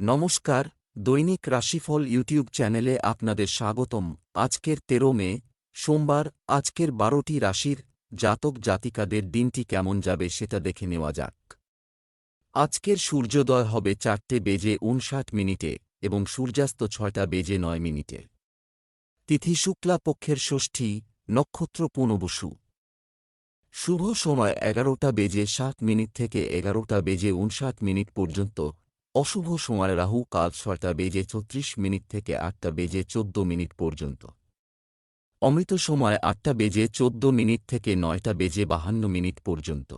নমস্কার, দৈনিক রাশিফল ইউটিউব চ্যানেলে আপনাদের স্বাগতম। আজকের তেরো মে, সোমবার, আজকের বারোটি রাশির জাতক জাতিকাদের দিনটি কেমন যাবে সেটা দেখে নেওয়া যাক। আজকের সূর্যোদয় হবে চারটে বেজে উনষাট মিনিটে এবং সূর্যাস্ত ছয়টা বেজে নয় মিনিটে। তিথি শুক্লা পক্ষের ষষ্ঠী, নক্ষত্র পুনবসু। শুভ সময় এগারোটা বেজে সাত মিনিট থেকে এগারোটা বেজে উনষাট মিনিট পর্যন্ত অশুভ সময় রাহু কাল ছয়টা বেজে ছত্রিশ মিনিট থেকে আটটা বেজে চোদ্দ মিনিট পর্যন্ত। অমৃত সময় আটটা বেজে চোদ্দ মিনিট থেকে নয়টা বেজে বাহান্ন মিনিট পর্যন্ত।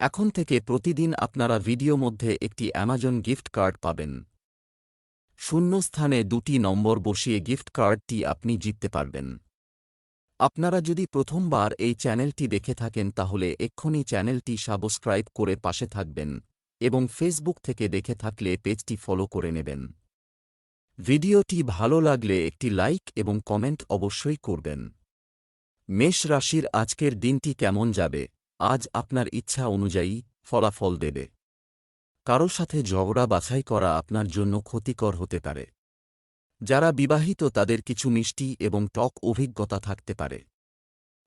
এখন থেকে প্রতিদিন আপনারা ভিডিও মধ্যে একটি অ্যামাজন গিফট কার্ড পাবেন। শূন্য স্থানে দুটি নম্বর বসিয়ে গিফট কার্ডটি আপনি জিততে পারবেন। আপনারা যদি প্রথমবার এই চ্যানেলটি দেখে থাকেন তাহলে এক্ষুনি চ্যানেলটি সাবস্ক্রাইব করে পাশে থাকবেন। এবং ফেসবুক থেকে দেখে থাকলে পেজটি ফলো করে নেবেন। ভিডিওটি ভালো লাগলে একটি লাইক এবং কমেন্ট অবশ্যই করবেন। মেষ রাশির আজকের দিনটি কেমন যাবে? আজ আপনার ইচ্ছা অনুযায়ী ফলাফল দেবে। কারও সাথে ঝগড়া বাছাই করা আপনার জন্য ক্ষতিকর হতে পারে। যারা বিবাহিত তাদের কিছু মিষ্টি এবং টক অভিজ্ঞতা থাকতে পারে।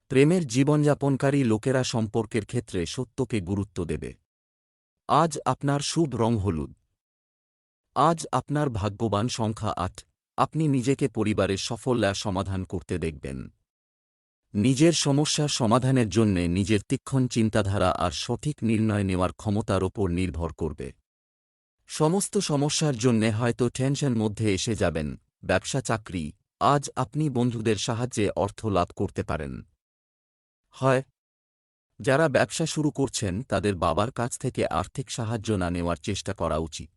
প্রেমের জীবনযাপনকারী লোকেরা সম্পর্কের ক্ষেত্রে সত্যকে গুরুত্ব দেবে। আজ আপনার শুভ রং হলুদ। আজ আপনার ভাগ্যবান সংখ্যা আট। আপনি নিজেকে পরিবারের সফল্যা সমাধান করতে দেখবেন। নিজের সমস্যার সমাধানের জন্যে নিজের তীক্ষণ চিন্তাধারা আর সঠিক নির্ণয় নেওয়ার ক্ষমতার ওপর নির্ভর করবে। সমস্ত সমস্যার জন্যে হয়তো টেনশন মধ্যে এসে যাবেন। ব্যবসা, চাকরি। আজ আপনি বন্ধুদের সাহায্যে অর্থ লাভ করতে পারেন। হয় যারা ব্যবসা শুরু করছেন, তাদের বাবার কাছ থেকে আর্থিক সাহায্য না নেওয়ার চেষ্টা করা উচিত।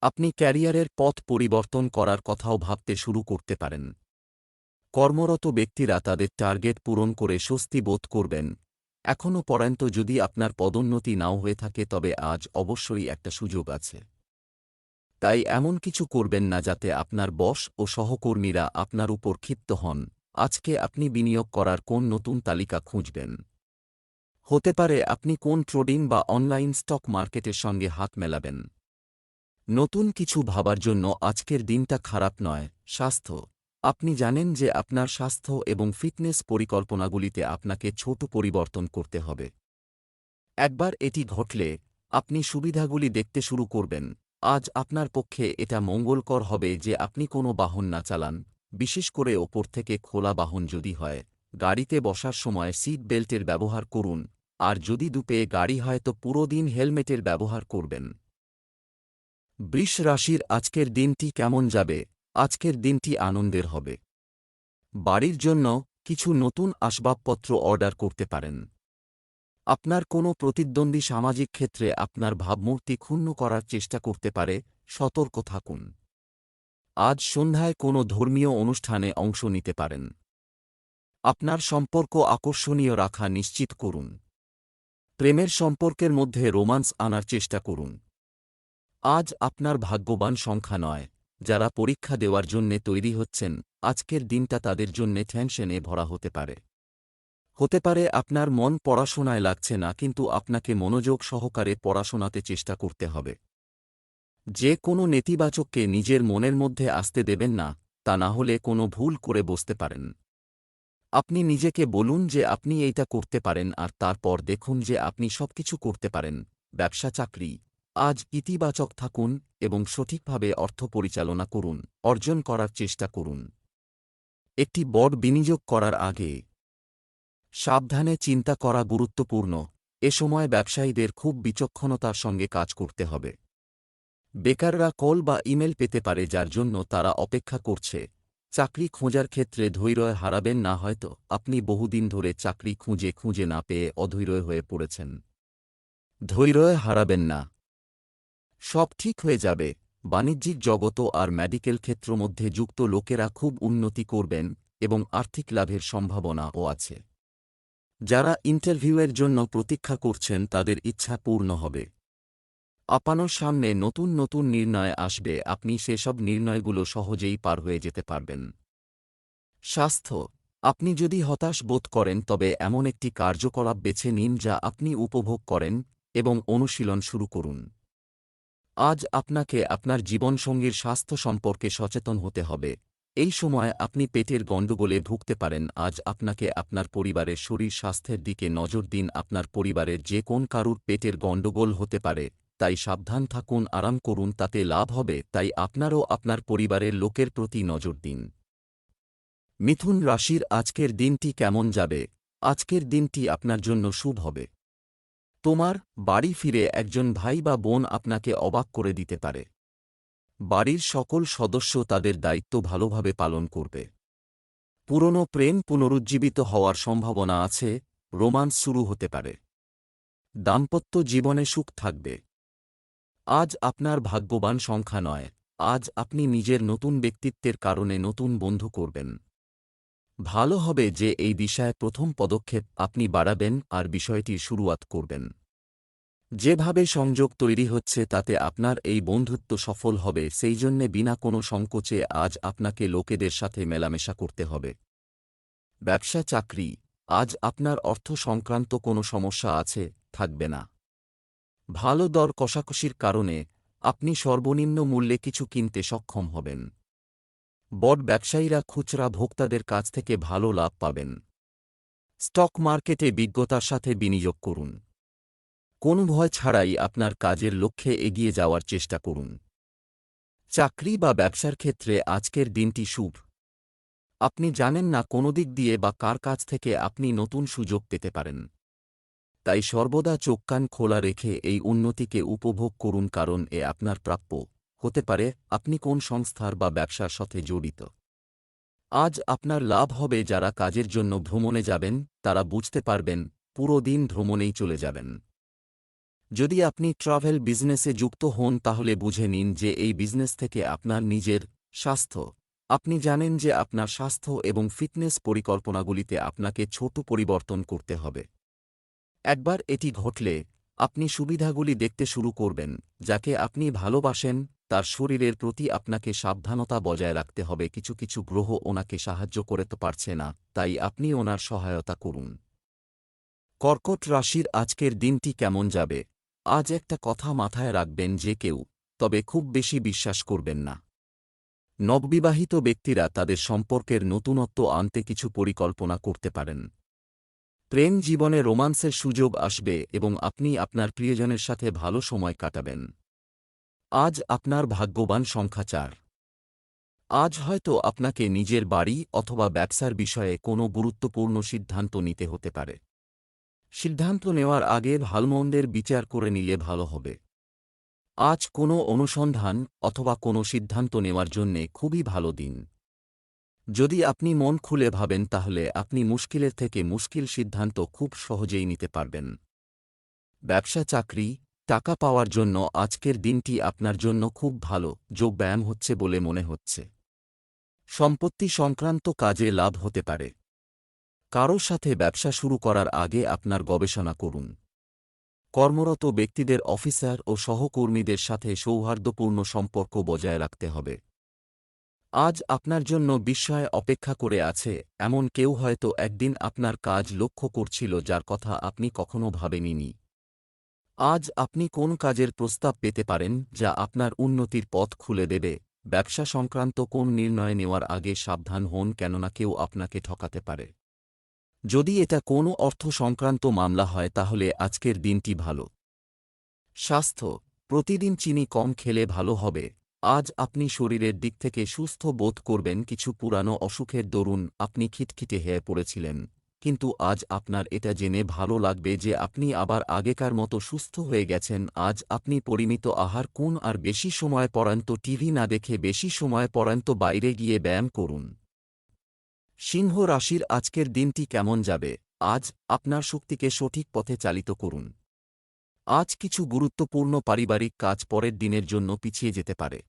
আপনি ক্যারিয়ারের পথ পরিবর্তন করার কথাও ভাবতে শুরু করতে পারেন। কর্মরত ব্যক্তিরা তাদের টার্গেট পূরণ করে স্বস্তি বোধ করবেন। এখনও পর্যন্ত যদি আপনার পদোন্নতি নাও হয়ে থাকে, তবে আজ অবশ্যই একটা সুযোগ আছে। তাই এমন কিছু করবেন না যাতে আপনার বস ও সহকর্মীরা আপনার উপর ক্ষিপ্ত হন। আজকে আপনি বিনিয়োগ করার কোন নতুন তালিকা খুঁজবেন? হতে পারে আপনি কোন ট্রেডিং বা অনলাইন স্টক মার্কেটের সঙ্গে হাত মেলাবেন। নতুন কিছু ভাবার জন্য আজকের দিনটা খারাপ নয়, স্বাস্থ্য। আপনি জানেন যে আপনার স্বাস্থ্য এবং ফিটনেস পরিকল্পনাগুলিতে আপনাকে ছোট পরিবর্তন করতে হবে। একবার এটি ঘটলে আপনি সুবিধাগুলি দেখতে শুরু করবেন। আজ আপনার পক্ষে এটা মঙ্গলকর হবে যে আপনি কোনো বাহন না চালান, বিশেষ করে ওপর থেকে খোলা বাহন যদি হয়। গাড়িতে বসার সময় সিট বেল্টের ব্যবহার করুন আর যদি দুপে গাড়ি হয় তো পুরো দিন হেলমেটের ব্যবহার করবেন। বৃষ রাশির আজকের দিনটি কেমন যাবে? আজকের দিনটি আনন্দের হবে। বাড়ির জন্য কিছু নতুন আসবাবপত্র অর্ডার করতে পারেন। আপনার কোনো প্রতিদ্বন্দ্বী সামাজিক ক্ষেত্রে আপনার ভাবমূর্তি ক্ষুণ্ণ করার চেষ্টা করতে পারে, সতর্ক থাকুন। আজ সন্ধ্যায় কোনো ধর্মীয় অনুষ্ঠানে অংশ নিতে পারেন। আপনার সম্পর্ক আকর্ষণীয় রাখা নিশ্চিত করুন। প্রেমের সম্পর্কের মধ্যে রোমান্স আনার চেষ্টা করুন। আজ আপনার ভাগ্যবান সংখ্যা নয়, যারা পরীক্ষা দেওয়ার জন্যে তৈরি হচ্ছেন, আজকের দিনটা তাদের জন্যে টেনশনে ভরা হতে পারে। হতে পারে আপনার মন পড়াশোনায় লাগছে না, কিন্তু আপনাকে মনোযোগ সহকারে পড়াশোনাতে চেষ্টা করতে হবে। যে কোনো নেতিবাচককে নিজের মনের মধ্যে আসতে দেবেন না, তা না হলে কোনো ভুল করে বসতে পারেন। আপনি নিজেকে বলুন যে আপনি এইটা করতে পারেন আর তারপর দেখুন যে আপনি সবকিছু করতে পারেন। ব্যবসা চাকরি। আজ ইতিবাচক থাকুন এবং সঠিকভাবে অর্থ পরিচালনা করুন, অর্জন করার চেষ্টা করুন। একটি বড় বিনিয়োগ করার আগে সাবধানে চিন্তা করা গুরুত্বপূর্ণ। এ সময় ব্যবসায়ীদের খুব বিচক্ষণতার সঙ্গে কাজ করতে হবে। বেকাররা কল বা ইমেল পেতে পারে যার জন্য তারা অপেক্ষা করছে। চাকরি খোঁজার ক্ষেত্রে ধৈর্য হারাবেন না হয়তো। আপনি বহুদিন ধরে চাকরি খুঁজে খুঁজে না পেয়ে অধৈর্য হয়ে পড়েছেন। ধৈর্য হারাবেন না। সব ঠিক হয়ে যাবে। বাণিজ্যিক জগত আর মেডিকেল ক্ষেত্র মধ্যে যুক্ত লোকেরা খুব উন্নতি করবেন এবং আর্থিক লাভের সম্ভাবনাও আছে। যারা ইন্টারভিউয়ের জন্য প্রতীক্ষা করছেন তাদের ইচ্ছা পূর্ণ হবে। আপানোর সামনে নতুন নতুন নির্ণয় আসবে, আপনি সেসব নির্ণয়গুলো সহজেই পার হয়ে যেতে পারবেন। স্বাস্থ্য, আপনি যদি হতাশ বোধ করেন, তবে এমন একটি কার্যকলাপ বেছে নিন যা আপনি উপভোগ করেন এবং অনুশীলন শুরু করুন। আজ আপনাকে আপনার জীবনসঙ্গীর স্বাস্থ্য সম্পর্কে সচেতন হতে হবে। এই সময় আপনি পেটের গণ্ডগোলে ভুগতে পারেন, আজ আপনাকে আপনার পরিবারের শরীর স্বাস্থ্যের দিকে নজর দিন, আপনার পরিবারের যে কোন কারুর পেটের গণ্ডগোল হতে পারে। তাই সাবধান থাকুন, আরাম করুন, তাতে লাভ হবে, তাই আপনারও আপনার পরিবারের লোকের প্রতি নজর দিন। মিথুন রাশির আজকের দিনটি কেমন যাবে? আজকের দিনটি আপনার জন্য শুভ হবে। তোমার বাড়ি ফিরে একজন ভাই বা বোন আপনাকে অবাক করে দিতে পারে। বাড়ির সকল সদস্য তাদের দায়িত্ব ভালোভাবে পালন করবে। পুরনো প্রেম পুনরুজ্জীবিত হওয়ার সম্ভাবনা আছে, রোমান্স শুরু হতে পারে। দাম্পত্য জীবনে সুখ থাকবে। আজ আপনার ভাগ্যবান সংখ্যা নয়, আজ আপনি নিজের নতুন ব্যক্তিত্বের কারণে নতুন বন্ধু করবেন। ভালো হবে যে এই বিষয়ে প্রথম পদক্ষেপ আপনি বাড়াবেন আর বিষয়টির শুরুয়াত করবেন। যেভাবে সংযোগ তৈরি হচ্ছে তাতে আপনার এই বন্ধুত্ব সফল হবে, সেই জন্যে বিনা কোনো সংকোচে আজ আপনাকে লোকেদের সাথে মেলামেশা করতে হবে। ব্যবসা চাকরি, আজ আপনার অর্থ সংক্রান্ত কোনো সমস্যা আছে, থাকবে না। ভালো দর কষাকষির কারণে আপনি সর্বনিম্ন মূল্যে কিছু কিনতে সক্ষম হবেন। বড ব্যবসায়ীরা খুচরা ভোক্তাদের কাছ থেকে ভালো লাভ পাবেন। স্টক মার্কেটে বিজ্ঞতার সাথে বিনিয়োগ করুন। কোনো ভয় ছাড়াই আপনার কাজের লক্ষ্যে এগিয়ে যাওয়ার চেষ্টা করুন। চাকরি বা ব্যবসার ক্ষেত্রে আজকের দিনটি শুভ। আপনি জানেন না কোনো দিক দিয়ে বা কার কাছ থেকে আপনি নতুন সুযোগ পেতে পারেন। তাই সর্বদা চোখ কান খোলা রেখে এই উন্নতিকে উপভোগ করুন কারণ এ আপনার প্রাপ্য। হতে পারে, আপনি কোন সংস্থার বা ব্যবসার সাথে জড়িত। আজ আপনার লাভ হবে যারা কাজের জন্য ভ্রমণে যাবেন, তারা বুঝতে পারবেন, পুরো দিন ভ্রমণেই চলে যাবেন। যদি আপনি ট্রাভেল বিজনেসে যুক্ত হন, তাহলে বুঝে নিন যে এই বিজনেস থেকে আপনার নিজের স্বাস্থ্য। আপনি জানেন যে আপনার স্বাস্থ্য এবং ফিটনেস পরিকল্পনাগুলিতে আপনাকে ছোট পরিবর্তন করতে হবে। একবার এটি ঘটলে, আপনি সুবিধাগুলি দেখতে শুরু করবেন, যাকে আপনি ভালোবাসেন, তার শরীরের প্রতি আপনাকে সাবধানতা বজায় রাখতে হবে, কিছু কিছু গ্রহ ওনাকে সাহায্য করতে পারছে না, তাই আপনি ওনার সহায়তা করুন। কর্কট রাশির আজকের দিনটি কেমন যাবে? আজ একটা কথা মাথায় রাখবেন যে কেউ, তবে খুব বেশি বিশ্বাস করবেন না। নববিবাহিত ব্যক্তিরা তাদের সম্পর্কের নতুনত্ব আনতে কিছু পরিকল্পনা করতে পারেন। প্রেম জীবনে রোমান্সের সুযোগ আসবে এবং আপনি আপনার প্রিয়জনের সাথে ভালো সময় কাটাবেন। আজ আপনার ভাগ্যবান সংখ্যা চার। আজ হয়তো আপনাকে নিজের বাড়ি অথবা ব্যবসার বিষয়ে কোনো গুরুত্বপূর্ণ সিদ্ধান্ত নিতে হতে পারে। সিদ্ধান্ত নেওয়ার আগে ভালমন্দের বিচার করে নিলে ভালো হবে। আজ কোনো অনুসন্ধান অথবা কোনো সিদ্ধান্ত নেওয়ার জন্যে খুবই ভালো দিন। যদি আপনি মন খুলে ভাবেন, তাহলে আপনি মুশকিলের থেকে মুশকিল সিদ্ধান্ত খুব সহজেই নিতে পারবেন। ব্যবসা, চাকরি, টাকা পাওয়ার জন্য আজকের দিনটি আপনার জন্য খুব ভালো যোগব্যায়াম হচ্ছে বলে মনে হচ্ছে। সম্পত্তি সংক্রান্ত কাজে লাভ হতে পারে। কারও সাথে ব্যবসা শুরু করার আগে আপনার গবেষণা করুন। কর্মরত ব্যক্তিদের, অফিসার ও সহকর্মীদের সাথে সৌহার্দ্যপূর্ণ সম্পর্ক বজায় রাখতে হবে। আজ আপনার জন্য বিস্ময় অপেক্ষা করে আছে, এমন কেউ হয়তো একদিন আপনার কাজ লক্ষ্য করছিল যার কথা আপনি কখনো ভাবেননি। আজ আপনি কোন কাজের প্রস্তাব পেতে পারেন যা আপনার উন্নতির পথ খুলে দেবে? ব্যবসা সংক্রান্ত কোন নির্ণয় নেওয়ার আগে সাবধান হন কেননা কেউ আপনাকে ঠকাতে পারে। যদি এটা কোনো অর্থ সংক্রান্ত মামলা হয় তাহলে আজকের দিনটি ভালো। স্বাস্থ্য, প্রতিদিন চিনি কম খেলে ভালো হবে। আজ আপনি শরীরের দিক থেকে সুস্থ বোধ করবেন কিছু পুরানো অসুখের দরুন আপনি খিটখিটে হয়ে পড়েছিলেন। কিন্তু আজ আপনার এটা জেনে ভালো লাগবে যে আপনি আবার আগেকার মতো সুস্থ হয়ে গেছেন। আজ আপনি পরিমিত আহার কোন আর বেশি সময় পরান্ত টিভি না দেখে বেশি সময় পরান্ত বাইরে গিয়ে ব্যায়াম করুন। সিংহ রাশির আজকের দিনটি কেমন যাবে? আজ আপনার শক্তিকে সঠিক পথে চালিত করুন। আজ কিছু গুরুত্বপূর্ণ পারিবারিক কাজ পরের দিনের জন্য পিছিয়ে যেতে পারে।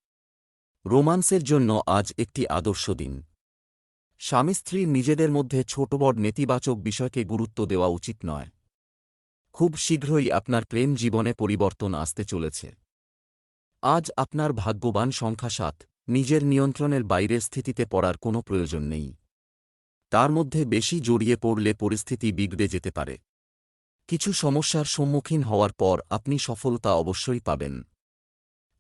রোমান্সের জন্য আজ একটি আদর্শ দিন। স্বামী স্ত্রী নিজেদের মধ্যে ছোট বড় নেতিবাচক বিষয়কে গুরুত্ব দেওয়া উচিত নয়। খুব শীঘ্রই আপনার প্রেম জীবনে পরিবর্তন আসতে চলেছে। আজ আপনার ভাগ্যবান সংখ্যা সাত, নিজের নিয়ন্ত্রণের বাইরের স্থিতিতে পড়ার কোনো প্রয়োজন নেই। তার মধ্যে বেশি জড়িয়ে পড়লে পরিস্থিতি বিগড়ে যেতে পারে। কিছু সমস্যার সম্মুখীন হওয়ার পর আপনি সফলতা অবশ্যই পাবেন।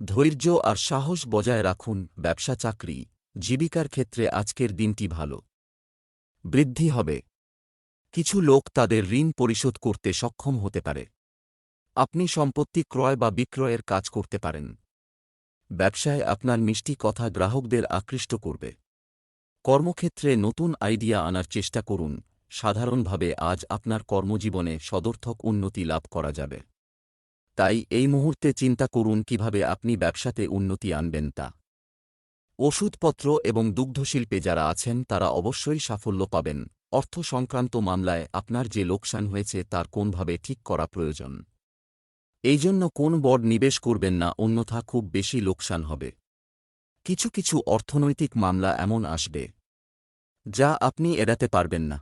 ধৈর্য আর সাহস বজায় রাখুন, ব্যবসা চাকরি, জীবিকার ক্ষেত্রে আজকের দিনটি ভালো। বৃদ্ধি হবে। কিছু লোক তাদের ঋণ পরিশোধ করতে সক্ষম হতে পারে। আপনি সম্পত্তি ক্রয় বা বিক্রয়ের কাজ করতে পারেন। ব্যবসায় আপনার মিষ্টি কথা গ্রাহকদের আকৃষ্ট করবে। কর্মক্ষেত্রে নতুন আইডিয়া আনার চেষ্টা করুন। সাধারণভাবে আজ আপনার কর্মজীবনে সদর্থক উন্নতি লাভ করা যাবে। তাই এই মুহূর্তে চিন্তা করুন কীভাবে আপনি ব্যবসাতে উন্নতি আনবেন তা। ওষুধপত্র এবং দুগ্ধশিল্পে যারা আছেন তারা অবশ্যই সাফল্য পাবেন। অর্থ সংক্রান্ত মামলায় আপনার যে লোকসান হয়েছে তার কোনভাবে ঠিক করা প্রয়োজন। এই জন্য কোন বড নিবেশ করবেন না, অন্যথা খুব বেশি লোকসান হবে। কিছু কিছু অর্থনৈতিক মামলা এমন আসবে, যা আপনি এড়াতে পারবেন না।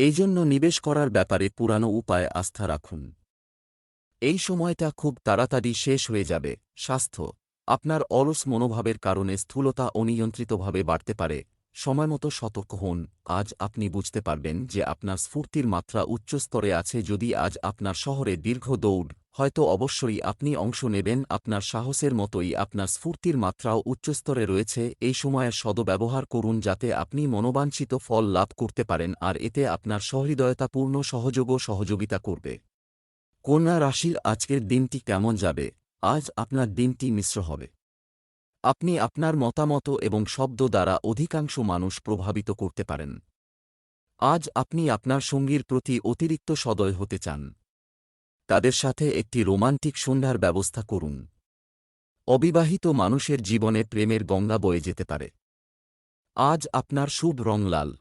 এই জন্য নিবেশ করার ব্যাপারে পুরানো উপায় আস্থা রাখুন। এই সময়টা খুব তাড়াতাড়ি শেষ হয়ে যাবে। স্বাস্থ্য, আপনার অলস মনোভাবের কারণে স্থূলতা অনিয়ন্ত্রিতভাবে বাড়তে পারে। সময়মতো সতর্ক হন। আজ আপনি বুঝতে পারবেন যে আপনার স্ফূর্তির মাত্রা উচ্চস্তরে আছে যদি আজ আপনার শহরে দীর্ঘ দৌড়, হয়তো অবশ্যই আপনি অংশ নেবেন। আপনার সাহসের মতোই আপনার স্ফূর্তির মাত্রাও উচ্চস্তরে রয়েছে। এই সময়ের সদব্যবহার করুন যাতে আপনি মনোবাঞ্ছিত ফল লাভ করতে পারেন আর এতে আপনার সহৃদয়তাপূর্ণ সহযোগও সহযোগিতা করবে। কন্যা রাশির আজকের দিনটি কেমন যাবে? আজ আপনার দিনটি মিশ্র হবে। আপনি আপনার মতামত এবং শব্দ দ্বারা অধিকাংশ মানুষ প্রভাবিত করতে পারেন। আজ আপনি আপনার সঙ্গীর প্রতি অতিরিক্ত সদয় হতে চান। তাদের সাথে একটি রোমান্টিক সন্ধ্যার ব্যবস্থা করুন। অবিবাহিত মানুষের জীবনে প্রেমের গঙ্গা বয়ে যেতে পারে। আজ আপনার শুভ রং লাল।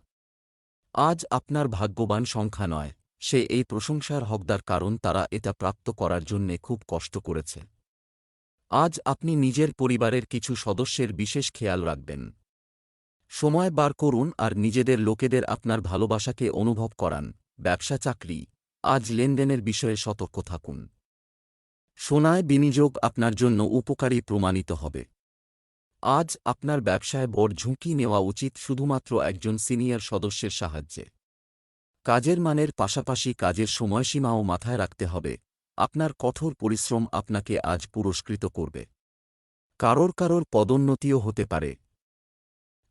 আজ আপনার ভাগ্যবান সংখ্যা নয়। সে এই প্রশংসার হকদার কারণ তারা এটা প্রাপ্ত করার জন্যে খুব কষ্ট করেছে। আজ আপনি নিজের পরিবারের কিছু সদস্যের বিশেষ খেয়াল রাখবেন। সময় বার করুন আর নিজেদের লোকেদের আপনার ভালোবাসাকে অনুভব করান। ব্যবসা চাকরি। আজ লেনদেনের বিষয়ে সতর্ক থাকুন। সোনায় বিনিয়োগ আপনার জন্য উপকারী প্রমাণিত হবে। আজ আপনার ব্যবসায় বড় ঝুঁকি নেওয়া উচিত শুধুমাত্র একজন সিনিয়র সদস্যের সাহায্যে। কাজের মানের পাশাপাশি কাজের সময়সীমাও মাথায় রাখতে হবে। আপনার কঠোর পরিশ্রম আপনাকে আজ পুরস্কৃত করবে। কারোর কারোর পদোন্নতিও হতে পারে।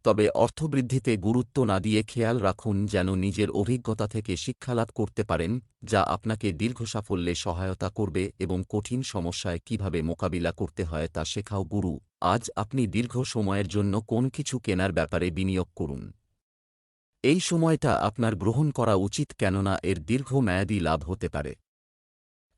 তবে অর্থবৃদ্ধিতে গুরুত্ব না দিয়ে খেয়াল রাখুন যেন নিজের অভিজ্ঞতা থেকে শিক্ষালাভ করতে পারেন, যা আপনাকে দীর্ঘ সাফল্যে সহায়তা করবে এবং কঠিন সমস্যায় কীভাবে মোকাবিলা করতে হয় তা শেখাও। গুরু, আজ আপনি দীর্ঘ সময়ের জন্য কোন কিছু কেনার ব্যাপারে বিনিয়োগ করুন। এই সময়টা আপনার গ্রহণ করা উচিত কেননা এর দীর্ঘমেয়াদী লাভ হতে পারে।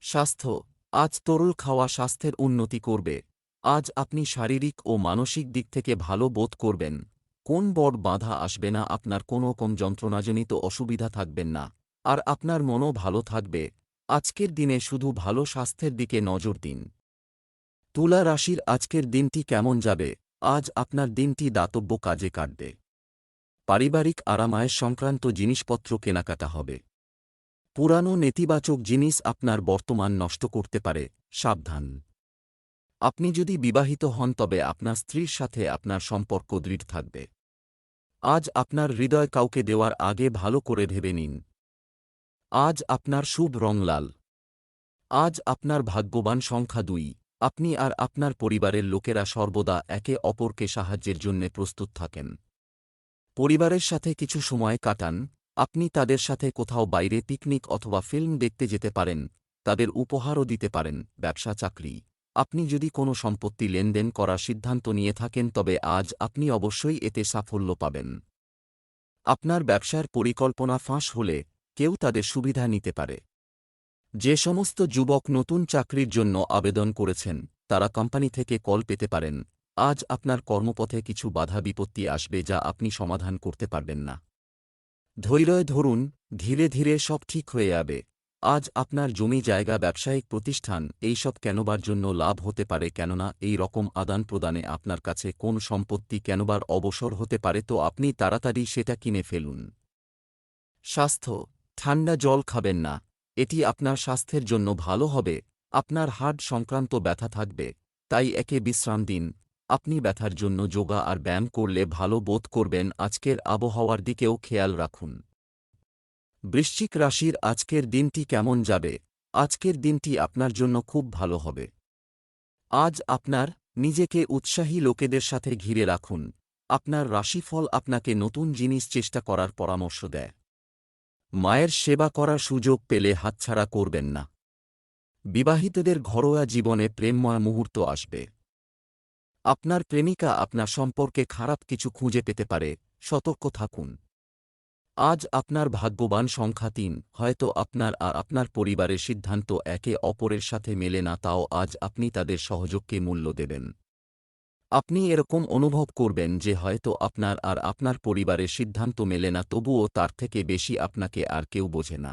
স্বাস্থ্য, আজ তরল খাওয়া স্বাস্থ্যের উন্নতি করবে। আজ আপনি শারীরিক ও মানসিক দিক থেকে ভালো বোধ করবেন। কোন বড় বাধা আসবে না, আপনার কোনো কম যন্ত্রণাজনিত অসুবিধা থাকবেন না। আর আপনার মনও ভালো থাকবে। আজকের দিনে শুধু ভালো স্বাস্থ্যের দিকে নজর দিন। তুলা রাশির আজকের দিনটি কেমন যাবে? আজ আপনার দিনটি দাতব্য কাজে কাটবে। পারিবারিক আরামায়ের সংক্রান্ত জিনিসপত্র কেনাকাটা হবে। পুরানো নেতিবাচক জিনিস আপনার বর্তমান নষ্ট করতে পারে, সাবধান। আপনি যদি বিবাহিত হন, তবে আপনার স্ত্রীর সাথে আপনার সম্পর্ক দৃঢ় থাকবে। আজ আপনার হৃদয় কাউকে দেওয়ার আগে ভালো করে ভেবে নিন। আজ আপনার শুভ রং লাল। আজ আপনার ভাগ্যবান সংখ্যা দুই। আপনি আর আপনার পরিবারের লোকেরা সর্বদা একে অপরকে সাহায্যের জন্যে প্রস্তুত থাকেন। পরিবারের সাথে কিছু সময় কাটান আপনি তাদের সাথে কোথাও বাইরে পিকনিক অথবা ফিল্ম দেখতে যেতে পারেন, তাদের উপহারও দিতে পারেন, ব্যবসা, চাকরি। আপনি যদি কোনো সম্পত্তি লেনদেন করার সিদ্ধান্ত নিয়ে থাকেন, তবে আজ আপনি অবশ্যই এতে সাফল্য পাবেন। আপনার ব্যবসার পরিকল্পনা ফাঁস হলে কেউ তাদের সুবিধা নিতে পারে। যে সমস্ত যুবক নতুন চাকরির জন্য আবেদন করেছেন, তারা কোম্পানি থেকে কল পেতে পারেন। আজ আপনার কর্মপথে কিছু বাধা বিপত্তি আসবে যা আপনি সমাধান করতে পারবেন না। ধৈর্য ধরুন, ধীরে ধীরে সব ঠিক হয়ে যাবে। আজ আপনার জমি জায়গা ব্যবসায়িক প্রতিষ্ঠান এইসব কেনবার জন্য লাভ হতে পারে কেননা এই রকম আদান প্রদানে আপনার কাছে কোন সম্পত্তি কেনবার অবসর হতে পারে তো আপনি তাড়াতাড়ি সেটা কিনে ফেলুন। স্বাস্থ্য, ঠান্ডা জল খাবেন না, এটি আপনার স্বাস্থ্যের জন্য ভালো হবে, আপনার হার্ট সংক্রান্ত ব্যথা থাকবে, তাই একে বিশ্রাম দিন। আপনি ব্যথার জন্য যোগা আর ব্যায়াম করলে ভালো বোধ করবেন আজকের আবহাওয়ার দিকেও খেয়াল রাখুন। বৃশ্চিক রাশির আজকের দিনটি কেমন যাবে? আজকের দিনটি আপনার জন্য খুব ভালো হবে। আজ আপনার নিজেকে উৎসাহী লোকেদের সাথে ঘিরে রাখুন। আপনার রাশিফল আপনাকে নতুন জিনিস চেষ্টা করার পরামর্শ দেয়। মায়ের সেবা করার সুযোগ পেলে হাতছাড়া করবেন না। বিবাহিতদের ঘরোয়া জীবনে প্রেমময় মুহূর্ত আসবে। আপনার প্রেমিকা আপনার সম্পর্কে খারাপ কিছু খুঁজে পেতে পারে, সতর্ক থাকুন। আজ আপনার ভাগ্যবান সংখ্যা তিন, হয়তো আপনার আর আপনার পরিবারের সিদ্ধান্ত একে অপরের সাথে মেলে না, তাও আজ আপনি তাদের সহযোগকে মূল্য দেবেন। আপনি এরকম অনুভব করবেন যে হয়তো আপনার আর আপনার পরিবারের সিদ্ধান্ত মেলে না, তবুও তার থেকে বেশি আপনাকে আর কেউ বোঝে না।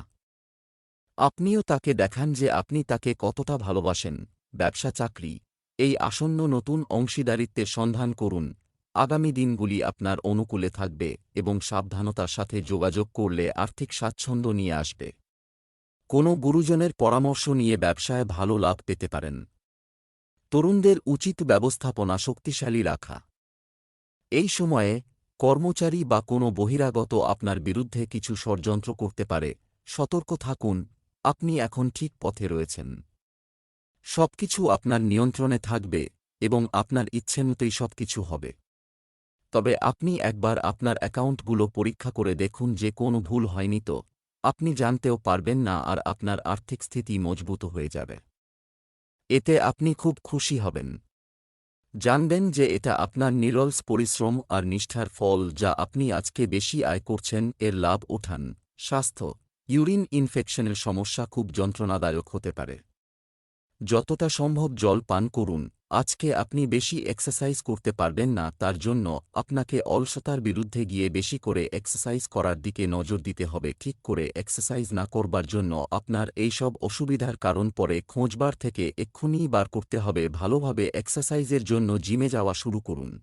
আপনিও তাকে দেখান যে আপনি তাকে কতটা ভালোবাসেন, ব্যবসা, চাকরি। এই আসন্ন নতুন অংশীদারিত্বের সন্ধান করুন। আগামী দিনগুলি আপনার অনুকূলে থাকবে এবং সাবধানতার সাথে যোগাযোগ করলে আর্থিক স্বাচ্ছন্দ্য নিয়ে আসবে। কোনো গুরুজনের পরামর্শ নিয়ে ব্যবসায় ভালো লাভ পেতে পারেন। তরুণদের উচিত ব্যবস্থাপনা শক্তিশালী রাখা। এই সময়ে কর্মচারী বা কোনো বহিরাগত আপনার বিরুদ্ধে কিছু ষড়যন্ত্র করতে পারে। সতর্ক থাকুন, আপনি এখন ঠিক পথে রয়েছেন। সবকিছু আপনার নিয়ন্ত্রণে থাকবে এবং আপনার ইচ্ছেমতোই সবকিছু হবে। তবে আপনি একবার আপনার অ্যাকাউন্টগুলো পরীক্ষা করে দেখুন যে কোনো ভুল হয়নি তো। আপনি জানতেও পারবেন না আর আপনার আর্থিক স্থিতি মজবুত হয়ে যাবে। এতে আপনি খুব খুশি হবেন। জানবেন যে এটা আপনার নিরলস পরিশ্রম আর নিষ্ঠার ফল যা আপনি আজকে বেশি আয় করছেন, এর লাভ ওঠান। স্বাস্থ্য। ইউরিন ইনফেকশনের সমস্যা খুব যন্ত্রণাদায়ক হতে পারে। যতটা সম্ভব জল পান করুন। আজকে আপনি বেশি এক্সারসাইজ করতে পারবেন না, তার জন্য আপনাকে অলসতার বিরুদ্ধে গিয়ে বেশি করে এক্সারসাইজ করার দিকে নজর দিতে হবে। ঠিক করে এক্সারসাইজ না করবার জন্য আপনার এইসব অসুবিধার কারণ পরে খোঁজবার থেকে এক্ষুনি বার করতে হবে। ভালোভাবে এক্সারসাইজের জন্য জিমে যাওয়া শুরু করুন।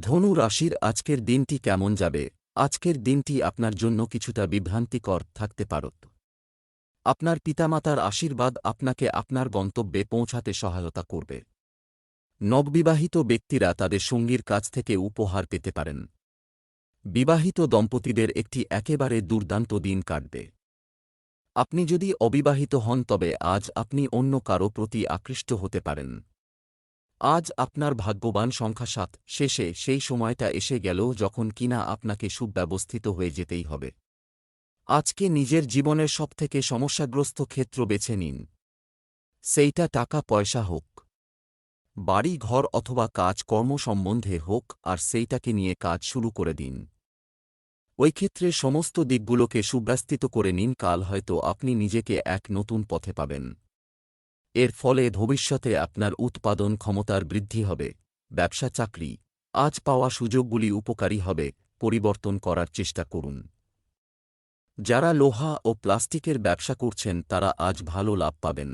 ধনু রাশির আজকের দিনটি কেমন যাবে? আজকের দিনটি আপনার জন্য কিছুটা বিভ্রান্তিকর থাকতে পারত। আপনার পিতামাতার আশীর্বাদ আপনাকে আপনার গন্তব্যে পৌঁছাতে সহায়তা করবে। নববিবাহিত ব্যক্তিরা তাদের সঙ্গীর কাছ থেকে উপহার পেতে পারেন। বিবাহিত দম্পতিদের একটি একেবারে দুর্দান্ত দিন কাটবে। আপনি যদি অবিবাহিত হন তবে আজ আপনি অন্য কারও প্রতি আকৃষ্ট হতে পারেন। আজ আপনার ভাগ্যবান সংখ্যা সাত, শেষে সেই সময়টা এসে গেল যখন কিনা আপনাকে সুব্যবস্থিত হয়ে যেতেই হবে। আজকে নিজের জীবনের সবথেকে সমস্যাগ্রস্ত ক্ষেত্র বেছে নিন। সেইটা টাকা পয়সা হোক। বাড়ি, ঘর অথবা কাজ কর্ম সম্বন্ধে হোক আর সেইটাকে নিয়ে কাজ শুরু করে দিন। ওই ক্ষেত্রে সমস্ত দিকগুলোকে সুব্যস্তিত করে নিন, কাল হয়তো আপনি নিজেকে এক নতুন পথে পাবেন। এর ফলে ভবিষ্যতে আপনার উৎপাদন ক্ষমতার বৃদ্ধি হবে, ব্যবসা চাকরি, আজ পাওয়া সুযোগগুলি উপকারী হবে, পরিবর্তন করার চেষ্টা করুন। যারা লোহা ও প্লাস্টিকের ব্যবসা করছেন, তারা আজ ভালো লাভ পাবেন।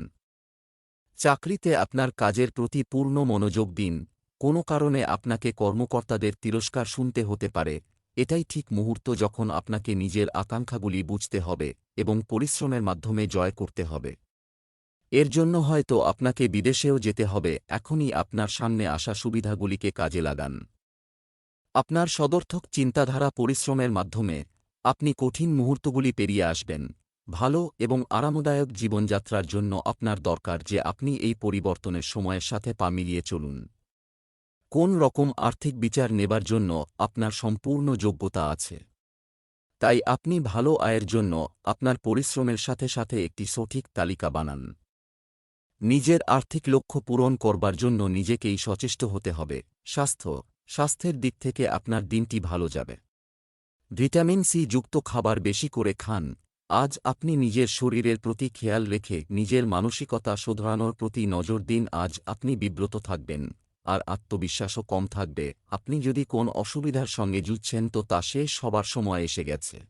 চাকরিতে আপনার কাজের প্রতি পূর্ণ মনোযোগ দিন। কোনো কারণে আপনাকে কর্মকর্তাদের তিরস্কার শুনতে হতে পারে। এটাই ঠিক মুহূর্ত যখন আপনাকে নিজের আকাঙ্ক্ষাগুলি বুঝতে হবে এবং পরিশ্রমের মাধ্যমে জয় করতে হবে। এর জন্য হয়তো আপনাকে বিদেশেও যেতে হবে, এখনই আপনার সামনে আসা সুবিধাগুলিকে কাজে লাগান। আপনার সদর্থক চিন্তাধারা পরিশ্রমের মাধ্যমে আপনি কঠিন মুহূর্তগুলি পেরিয়ে আসবেন। ভালো এবং আরামদায়ক জীবনযাত্রার জন্য আপনার দরকার যে আপনি এই পরিবর্তনের সময়ের সাথে পা মিলিয়ে চলুন। কোন রকম আর্থিক বিচার নেবার জন্য আপনার সম্পূর্ণ যোগ্যতা আছে? তাই আপনি ভালো আয়ের জন্য আপনার পরিশ্রমের সাথে সাথে একটি সঠিক তালিকা বানান। নিজের আর্থিক লক্ষ্য পূরণ করবার জন্য নিজেকেই সচেষ্ট হতে হবে। স্বাস্থ্য, স্বাস্থ্যের দিক থেকে আপনার দিনটি ভালো যাবে। ভিটামিন সি যুক্ত খাবার বেশি করে খান। আজ আপনি নিজের শরীরের প্রতি খেয়াল রেখে নিজের মানসিকতা শোধরানোর প্রতি নজর দিন, আজ আপনি বিব্রত থাকবেন। আর আত্মবিশ্বাসও কম থাকবে। আপনি যদি কোন অসুবিধার সঙ্গে জুঝছেন তো তা শেষ সবার সময় এসে গেছে।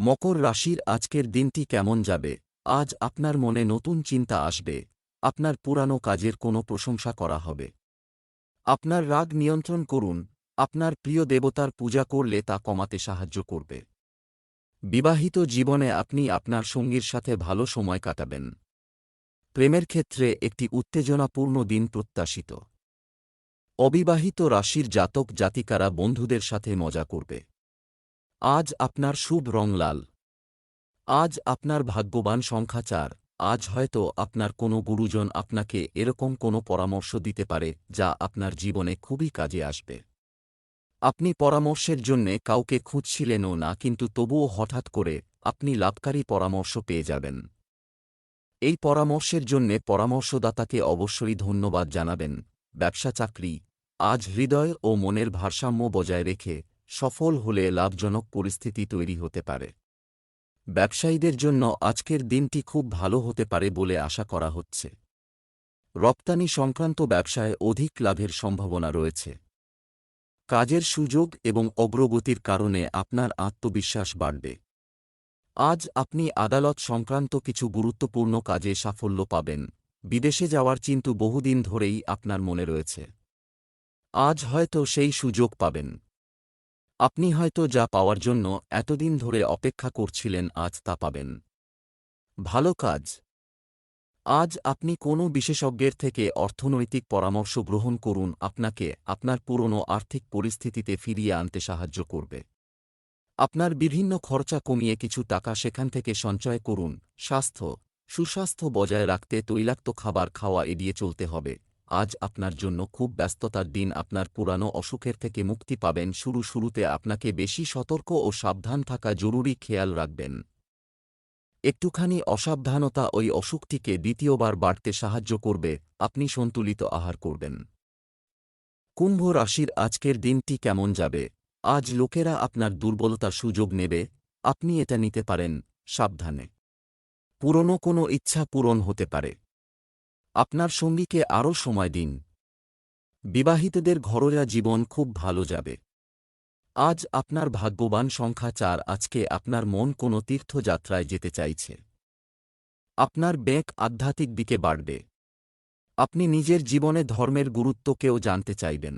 মকর রাশির আজকের দিনটি কেমন যাবে? আজ আপনার মনে নতুন চিন্তা আসবে। আপনার পুরানো কাজের কোনো প্রশংসা করা হবে। আপনার রাগ নিয়ন্ত্রণ করুন। আপনার প্রিয় দেবতার পূজা করলে তা কমাতে সাহায্য করবে। বিবাহিত জীবনে আপনি আপনার সঙ্গীর সাথে ভালো সময় কাটাবেন। প্রেমের ক্ষেত্রে একটি উত্তেজনাপূর্ণ দিন প্রত্যাশিত। অবিবাহিত রাশির জাতক জাতিকারা বন্ধুদের সাথে মজা করবে। আজ আপনার শুভ রং লাল। আজ আপনার ভাগ্যবান সংখ্যা চার। আজ হয়তো আপনার কোনো গুরুজন আপনাকে এরকম কোনো পরামর্শ দিতে পারে যা আপনার জীবনে খুবই কাজে আসবে। আপনি পরামর্শের জন্যে কাউকে খুঁজছিলেনও না, কিন্তু তবুও হঠাৎ করে আপনি লাভকারী পরামর্শ পেয়ে যাবেন। এই পরামর্শের জন্যে পরামর্শদাতাকে অবশ্যই ধন্যবাদ জানাবেন। ব্যবসা চাকরি, আজ হৃদয় ও মনের ভারসাম্য বজায় রেখে সফল হলে লাভজনক পরিস্থিতি তৈরি হতে পারে। ব্যবসায়ীদের জন্য আজকের দিনটি খুব ভালো হতে পারে বলে আশা করা হচ্ছে। রপ্তানি সংক্রান্ত ব্যবসায় অধিক লাভের সম্ভাবনা রয়েছে। কাজের সুযোগ এবং অগ্রগতির কারণে আপনার আত্মবিশ্বাস বাড়বে। আজ আপনি আদালত সংক্রান্ত কিছু গুরুত্বপূর্ণ কাজে সাফল্য পাবেন। বিদেশে যাওয়ার চিন্তু বহুদিন ধরেই আপনার মনে রয়েছে। আজ হয়তো সেই সুযোগ পাবেন। আপনি হয়তো যা পাওয়ার জন্য এতদিন ধরে অপেক্ষা করছিলেন আজ তা পাবেন। ভালো কাজ। আজ আপনি কোনো বিশেষজ্ঞের থেকে অর্থনৈতিক পরামর্শ গ্রহণ করুন, আপনাকে আপনার পুরনো আর্থিক পরিস্থিতিতে ফিরিয়ে আনতে সাহায্য করবে। আপনার বিভিন্ন খরচা কমিয়ে কিছু টাকা সেখান থেকে সঞ্চয় করুন, স্বাস্থ্য, সুস্বাস্থ্য বজায় রাখতে তৈলাক্ত খাবার খাওয়া এড়িয়ে চলতে হবে। আজ আপনার জন্য খুব ব্যস্ততার দিন, আপনার পুরানো অসুখের থেকে মুক্তি পাবেন, শুরু শুরুতে আপনাকে বেশি সতর্ক ও সাবধান থাকা জরুরি খেয়াল রাখবেন। একটুখানি অসাবধানতা ওই অসুখটিকে দ্বিতীয়বার বাড়তে সাহায্য করবে, আপনি সন্তুলিত আহার করবেন। কুম্ভ রাশির আজকের দিনটি কেমন যাবে? আজ লোকেরা আপনার দুর্বলতার সুযোগ নেবে, আপনি এটা নিতে পারেন, সাবধানে। পুরনো কোনো ইচ্ছা পূরণ হতে পারে। আপনার সঙ্গীকে আরও সময় দিন। বিবাহিতদের ঘরোয়া জীবন খুব ভালো যাবে। আজ আপনার ভাগ্যবান সংখ্যা চার, আজকে আপনার মন কোনো তীর্থযাত্রায় যেতে চাইছে। আপনার ব্যাক আধ্যাত্মিক দিকে বাড়বে। আপনি নিজের জীবনে ধর্মের গুরুত্বকেও জানতে চাইবেন।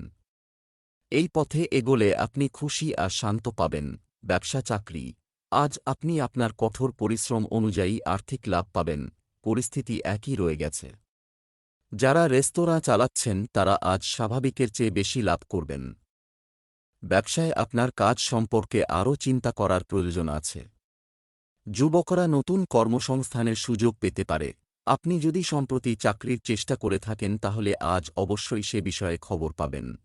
এই পথে এগোলে আপনি খুশি আর শান্ত পাবেন, ব্যবসা, চাকরি। আজ আপনি আপনার কঠোর পরিশ্রম অনুযায়ী আর্থিক লাভ পাবেন, পরিস্থিতি একই রয়ে গেছে। যারা রেস্তোরাঁ চালাচ্ছেন তারা আজ স্বাভাবিকের চেয়ে বেশি লাভ করবেন। ব্যবসায় আপনার কাজ সম্পর্কে আরও চিন্তা করার প্রয়োজন আছে। যুবকরা নতুন কর্মসংস্থানের সুযোগ পেতে পারে। আপনি যদি সম্প্রতি চাকরির চেষ্টা করে থাকেন, তাহলে আজ অবশ্যই সে বিষয়ে খবর পাবেন।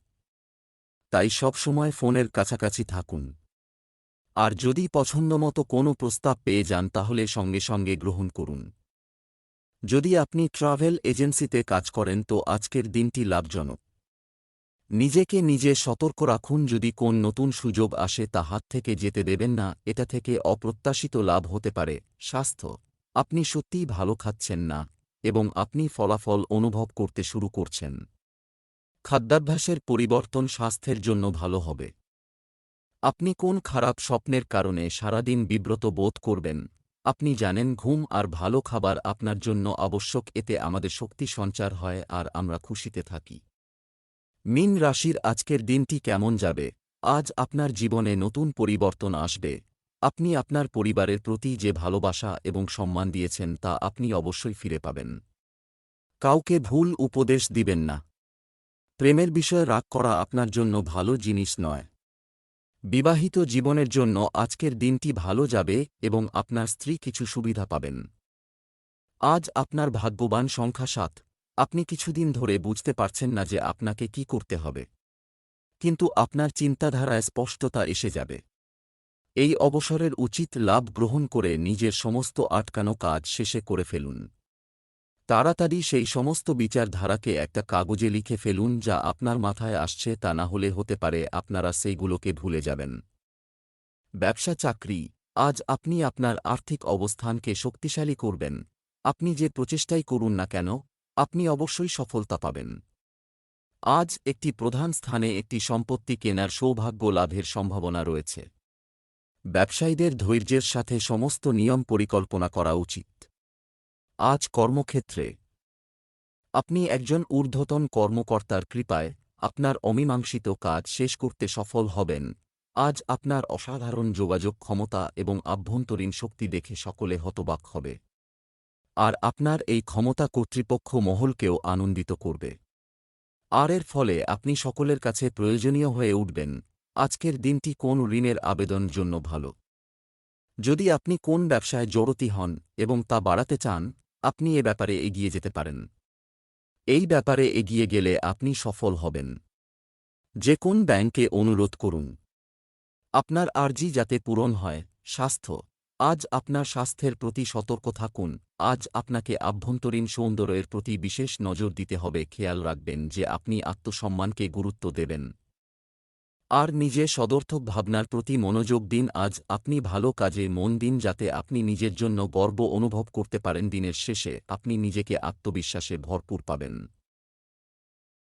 তাই সবসময় ফোনের কাছাকাছি থাকুন। আর যদি পছন্দমতো কোনো প্রস্তাব পেয়ে যান, তাহলে সঙ্গে সঙ্গে গ্রহণ করুন। যদি আপনি ট্রাভেল এজেন্সিতে কাজ করেন, তো আজকের দিনটি লাভজনক। নিজেকে নিজে সতর্ক রাখুন যদি কোন নতুন সুযোগ আসে তা হাত থেকে যেতে দেবেন না, এটা থেকে অপ্রত্যাশিত লাভ হতে পারে। স্বাস্থ্য। আপনি সত্যিই ভালো খাচ্ছেন না, এবং আপনি ফলাফল অনুভব করতে শুরু করছেন। খাদ্যাভ্যাসের পরিবর্তন স্বাস্থ্যের জন্য ভালো হবে। আপনি কোন খারাপ স্বপ্নের কারণে সারাদিন বিব্রত বোধ করবেন? আপনি জানেন ঘুম আর ভালো খাবার আপনার জন্য আবশ্যক, এতে আমাদের শক্তি সঞ্চার হয় আর আমরা খুশিতে থাকি। মিন রাশির আজকের দিনটি কেমন যাবে? আজ আপনার জীবনে নতুন পরিবর্তন আসবে। আপনি আপনার পরিবারের প্রতি যে ভালোবাসা এবং সম্মান দিয়েছেন তা আপনি অবশ্যই ফিরে পাবেন। কাউকে ভুল উপদেশ দিবেন না। প্রেমের বিষয়ে রাগ করা আপনার জন্য ভালো জিনিস নয়। বিবাহিত জীবনের জন্য আজকের দিনটি ভালো যাবে এবং আপনার স্ত্রী কিছু সুবিধা পাবেন। আজ আপনার ভাগ্যবান সংখ্যা সাত। আপনি কিছুদিন ধরে বুঝতে পারছেন না যে আপনাকে কি করতে হবে। কিন্তু আপনার চিন্তাধারায় স্পষ্টতা এসে যাবে। এই অবসরের উচিত লাভ গ্রহণ করে নিজের সমস্ত আটকানো কাজ শেষে করে ফেলুন। তাড়াতাড়ি সেই সমস্ত বিচারধারাকে একটা কাগজে লিখে ফেলুন যা আপনার মাথায় আসছে তা না হলে হতে পারে আপনারা সেইগুলোকে ভুলে যাবেন। ব্যবসা চাকরি, আজ আপনি আপনার আর্থিক অবস্থানকে শক্তিশালী করবেন। আপনি যে প্রচেষ্টাই করুন না কেন আপনি অবশ্যই সফলতা পাবেন। আজ একটি প্রধান স্থানে একটি সম্পত্তি কেনার সৌভাগ্য লাভের সম্ভাবনা রয়েছে। ব্যবসায়ীদের ধৈর্যের সাথে সমস্ত নিয়ম পরিকল্পনা করা উচিত। আজ কর্মক্ষেত্রে আপনি একজন ঊর্ধ্বতন কর্মকর্তার কৃপায় আপনার অমীমাংসিত কাজ শেষ করতে সফল হবেন। আজ আপনার অসাধারণ যোগাযোগ ক্ষমতা এবং আভ্যন্তরীণ শক্তি দেখে সকলে হতবাক হবে। আর আপনার এই ক্ষমতা কর্তৃপক্ষ মহলকেও আনন্দিত করবে। আর এর ফলে আপনি সকলের কাছে প্রয়োজনীয় হয়ে উঠবেন। আজকের দিনটি কোন ঋণের আবেদন জন্য ভালো? যদি আপনি কোন ব্যবসায় জড়তি হন এবং তা বাড়াতে চান, আপনি এ ব্যাপারে এগিয়ে যেতে পারেন। এই ব্যাপারে এগিয়ে গেলে আপনি সফল হবেন। যে কোন ব্যাংকে অনুরোধ করুন। আপনার আর্জি যাতে পূরণ হয়, স্বাস্থ্য আজ আপনার স্বাস্থ্যের প্রতি সতর্ক থাকুন। আজ আপনাকে আভ্যন্তরীণ সৌন্দর্যের প্রতি বিশেষ নজর দিতে হবে। খেয়াল রাখবেন যে আপনি আত্মসম্মানকে গুরুত্ব দেবেন। আর নিজে সদর্থক ভাবনার প্রতি মনোযোগ দিন। আজ আপনি ভালো কাজে মন দিন যাতে আপনি নিজের জন্য গর্ব অনুভব করতে পারেন দিনের শেষে। আপনি নিজেকে আত্মবিশ্বাসে ভরপুর পাবেন।